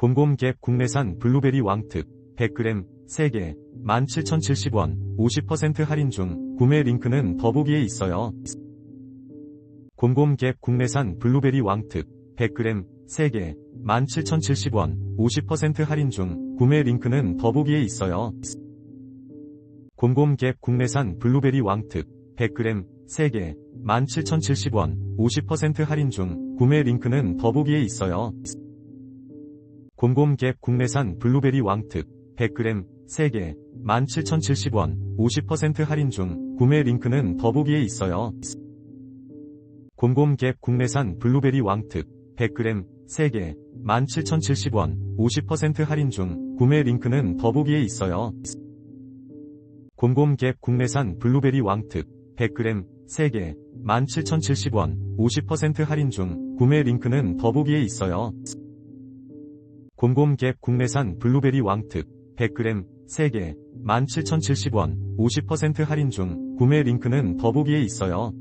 곰곰갭 국내산 블루베리 왕특 100g 3개 17,070원 50% 할인 중 구매 링크는 더보기에 있어요. 곰곰갭 국내산 블루베리 왕특 100g 3개 17,070원 50% 할인 중 구매 링크는 더보기에 있어요. 곰곰갭 국내산 블루베리 왕특 100g 3개 17,070원 50% 할인 중 구매 링크는 더보기에 있어요. 곰곰갭 국내산 블루베리 왕특 100g 3개 17,070원 50% 할인 중 구매 링크는 더보기에 있어요. 곰곰갭 국내산 블루베리 왕특 100g 3개 17,070원 50% 할인 중 구매 링크는 더보기에 있어요. 곰곰갭 국내산 블루베리 왕특 100g 3개 17,070원 50% 할인 중 구매 링크는 더보기에 있어요. 곰곰갭 국내산 블루베리 왕특 100g 3개 17,070원 50% 할인 중 구매 링크는 더보기에 있어요.